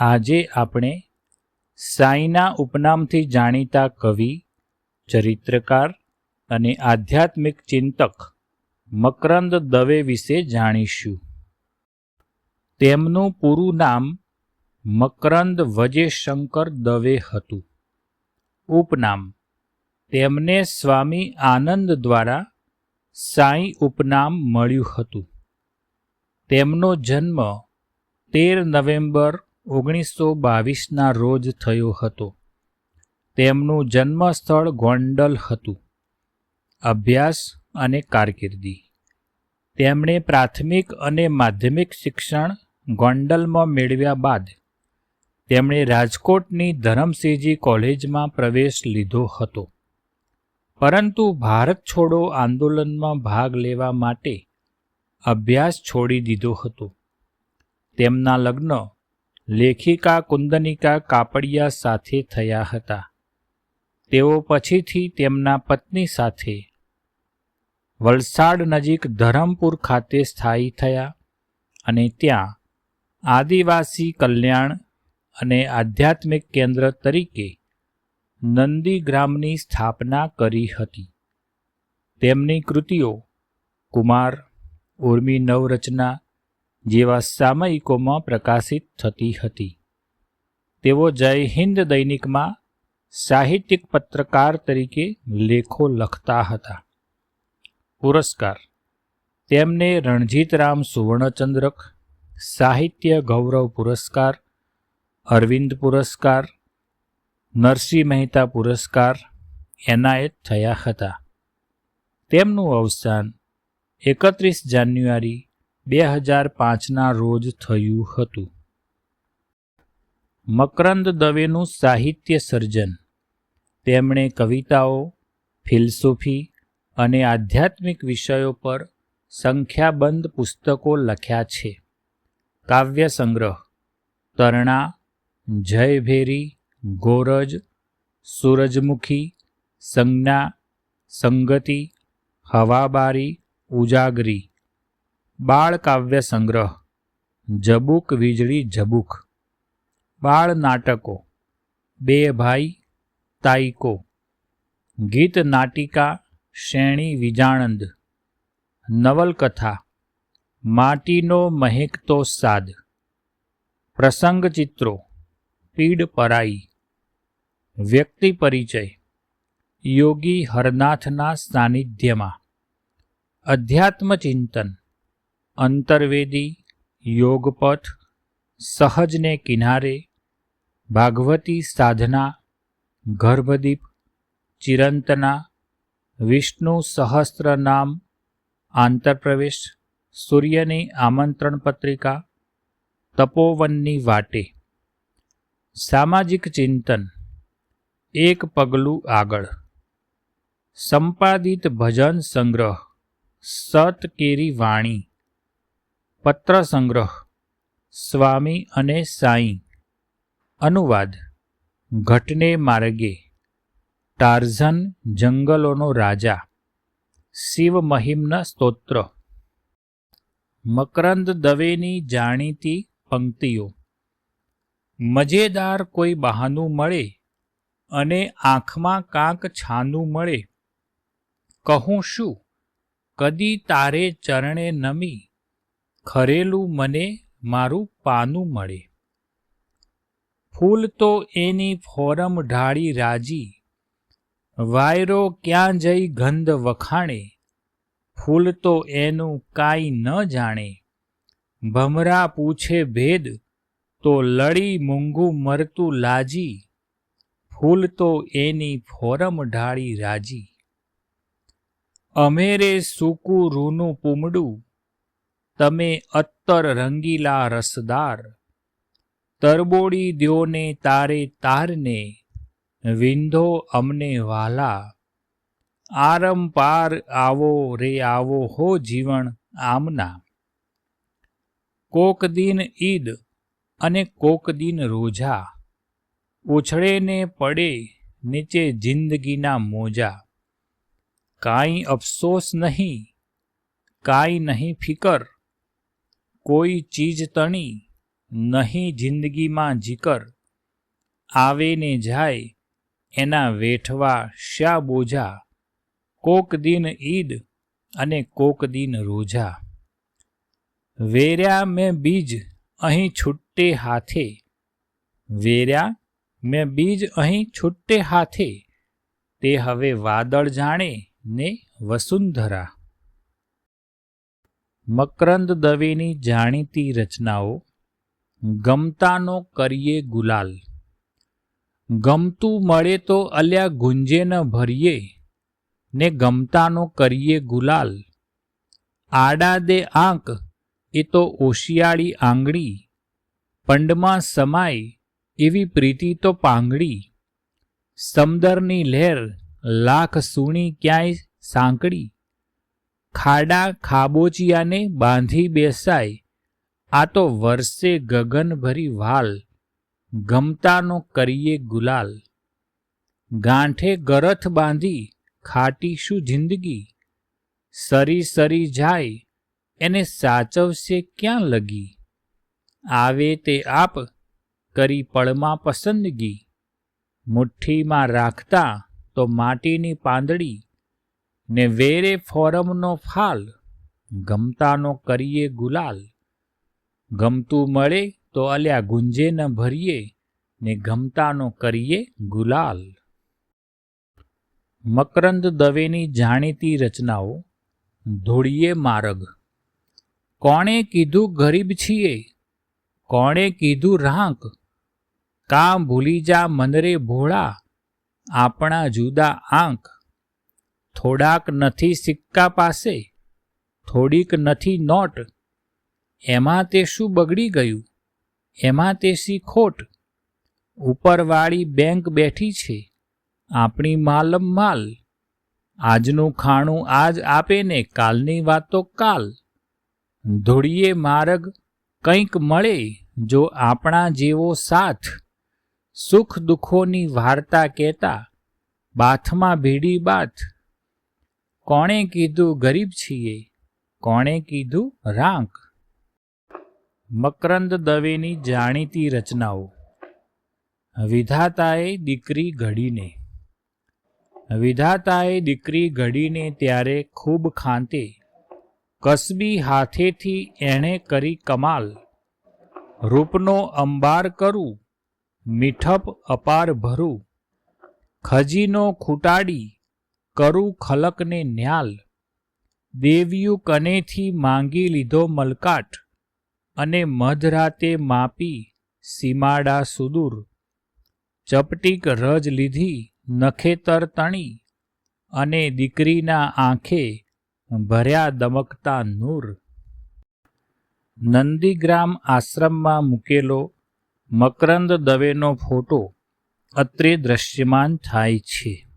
આજે આપણે સાંઈના ઉપનામથી જાણીતા કવિ, ચરિત્રકાર અને આધ્યાત્મિક ચિંતક મકરંદ દવે વિશે જાણીશું. તેમનું પૂરું નામ મકરંદ વજેશંકર દવે હતું. ઉપનામ. તેમને સ્વામી આનંદ દ્વારા સાંઈ ઉપનામ મળ્યું હતું. તેમનો જન્મ તેર નવેમ્બર ઓગણીસો બાવીસના રોજ થયો હતો. તેમનું જન્મસ્થળ ગોંડલ હતું. અભ્યાસ અને કારકિર્દી. તેમણે પ્રાથમિક અને માધ્યમિક શિક્ષણ ગોંડલમાં મેળવ્યા બાદ તેમણે રાજકોટની ધરમસિંહજી કોલેજમાં પ્રવેશ લીધો હતો. પરંતુ ભારત છોડો આંદોલનમાં ભાગ લેવા માટે અભ્યાસ છોડી દીધો હતો. તેમના લગ્ન લેખિકા કુંદનિકા કાપડિયા સાથે થયા હતા. તેઓ પછીથી તેમના પત્ની સાથે વલસાડ નજીક ધરમપુર ખાતે સ્થાયી થયા અને ત્યાં આદિવાસી કલ્યાણ અને આધ્યાત્મિક કેન્દ્ર તરીકે નંદીગ્રામની સ્થાપના કરી હતી. તેમની કૃતિઓ કુમાર, ઉર્મી નવરચના જેવા સામયિકોમાં પ્રકાશિત થતી હતી. તેઓ જય હિન્દ દૈનિકમાં સાહિત્યિક પત્રકાર તરીકે લેખો લખતા હતા. પુરસ્કાર. તેમને રણજીતરામ સુવર્ણચંદ્રક, સાહિત્ય ગૌરવ પુરસ્કાર, અરવિંદ પુરસ્કાર, નરસિંહ મહેતા પુરસ્કાર એનાયત થયા હતા. તેમનું અવસાન એકત્રીસ જાન્યુઆરી બે હજાર પાંચના રોજ થયું હતું. મકરંદ દવેનું સાહિત્ય સર્જન. તેમણે કવિતાઓ, ફિલસૂફી અને આધ્યાત્મિક વિષયો પર સંખ્યાબંધ પુસ્તકો લખ્યા છે. કાવ્ય સંગ્રહ, તરણા, જયભેરી, ગોરજ, સૂરજમુખી, સંજ્ઞા, સંગતિ, હવાબારી, ઉજાગરી. બાળ કાવ્ય સંગ્રહ. જબુક વીજળી જબુક. બાળ નાટકો. બે ભાઈ, તાઈકો. ગીત નાટિકા શ્રેણી વિજાણંદ. નવલકથા. માટીનો મહેકતો સાદ. પ્રસંગ ચિત્રો. પીડ પરાઈ. વ્યક્તિ પરિચય. યોગી હરનાથના સાનિધ્યમાં. અધ્યાત્મ ચિંતન. અંતર્વેદી, યોગપથ, સહજને કિનારે, ભાગવતી સાધના, ગર્ભદીપ, ચિરંતના, વિષ્ણુ સહસ્ત્ર નામ આંતરપ્રવેશ, સૂર્યની આમંત્રણ પત્રિકા, તપોવનની વાટે. સામાજિક ચિંતન. એક પગલું આગળ. સંપાદિત ભજન સંગ્રહ. સત કેરી વાણી. પત્ર સંગ્રહ સ્વામી અને સાઈ. અનુવાદ, ઘટને માર્ગે, ટાર્ઝન જંગલોનો રાજા, શિવ મહિમના સ્તોત્ર. મકરંદ દવેની જાણીતી પંક્તિઓ, મજેદાર કોઈ બહાનું મળે અને આંખમાં કાંક છાનું મળે. કહું શું? કદી તારે ચરણે નમી ખરેલું મને મારું પાનું મળે. ફૂલ તો એની ફોરમ ઢાળી રાજી. વાયરો ક્યાં જઈ ગંધ વખાણે. ફૂલ તો એનું કાંઈ ન જાણે. ભમરા પૂછે ભેદ, તો લડી મૂંગું મરતું લાજી. ફૂલ તો એની ફોરમ ઢાળી રાજી. અમેરે સૂકું રૂનું પૂમડું તમે અત્તર રંગીલા રસદાર તરબોડી દ્યોને તારે તારને, વિંધો અમને વાલા. આરમ પાર આવો રે આવો હો જીવન આમના. કોક દિન ઈદ અને કોક દિન રોજા ઉછળે ને પડે નીચે જિંદગીના મોજા. કાંઈ અફસોસ નહીં, કાંઈ નહીં ફિકર કોઈ ચીજ તણી, નહીં જિંદગીમાં જીકર. આવે ને જાય, એના વેઠવા શા બોજા. કોક દિન ઈદ અને કોક દિન રોજા. વેર્યા મેં બીજ અહીં છુટ્ટે હાથે. વેર્યા મેં બીજ અહીં છુટ્ટે હાથે. તે હવે વાદળ જાણે ને વસુંધરા. મકરંદ દવેની જાણીતી રચનાઓ, ગમતાનો કરીએ ગુલાલ. ગમતું મળે તો અલ્યા ગુંજે ન ભરીએ, ને ગમતાનો કરીએ ગુલાલ. આડા દે આંક, એ તો ઓશિયાળી આંગળી. પંડમાં સમાય, એવી પ્રીતિ તો પાંગડી સમદરની લહેર, લાખ સૂણી ક્યાંય સાંકડી ખાડા ખાબોચિયાને બાંધી બેસાય. આ તો વર્ષે ગગનભરી વાલ. ગમતાનો કરીએ ગુલાલ. ગાંઠે ગરથ બાંધી ખાટીશું જિંદગી? સરી સરી જાય, એને સાચવશે ક્યાં લગી? આવે તે આપ કરી પળમાં પસંદગી. મુઠ્ઠીમાં રાખતા તો માટીની પાંદડી ને વેરે ફોરમનો ફાલ, ગમતાનો કરીએ ગુલાલ. ગમતું મળે તો અલ્યા ગુંજે ન ભરીએ, ને ગમતાનો કરીએ ગુલાલ. મકરંદ દવેની જાણીતી રચનાઓ, ધોળીએ માર્ગ. કોણે કીધું ગરીબ છીએ? કોણે કીધું રાંક? કામ ભૂલી જા મનરે ભોળા? આપણા જુદા આંક. થોડાક નથી સિક્કા પાસે, થોડીક નથી નોટ. એમાં તે શું બગડી ગયું? એમાં તે સી ખોટ? ઉપરવાળી બેંક બેઠી છે, આપણી માલમ માલ. આજનું ખાણું આજ આપે ને કાલની વાતો કાલ. ધોળીએ માર્ગ કંઈક મળે જો આપણા જેવો સાથ. સુખ દુઃખોની વાર્તા કહેતા, બાથમાં ભીડી બાથ. કોણે કીધું ગરીબ છીએ? કોણે કીધું રાંક? મકરંદ દવેની જાણીતી રચનાઓ. વિધાતાએ દીકરી ઘડીને. વિધાતાએ દીકરી ઘડીને ત્યારે ખૂબ ખાંતે. કસબી હાથેથી એણે કરી કમાલ. રૂપનો અંબાર કરું, મીઠપ અપાર ભરું, ખજીનો ખૂટાડી કરું ખલકને ન્યાલ. દેવ્યું કનેથી માંગી લીધો મલકાટ અને મધરાતે માપી સીમાડા સુદૂર. ચપટીક રજ લીધી નખેતર તણી અને દીકરીના આંખે ભર્યા દમકતા નૂર. નંદીગ્રામ આશ્રમમાં મૂકેલો મકરંદ દવેનો ફોટો અત્રે દ્રશ્યમાન થાય છે.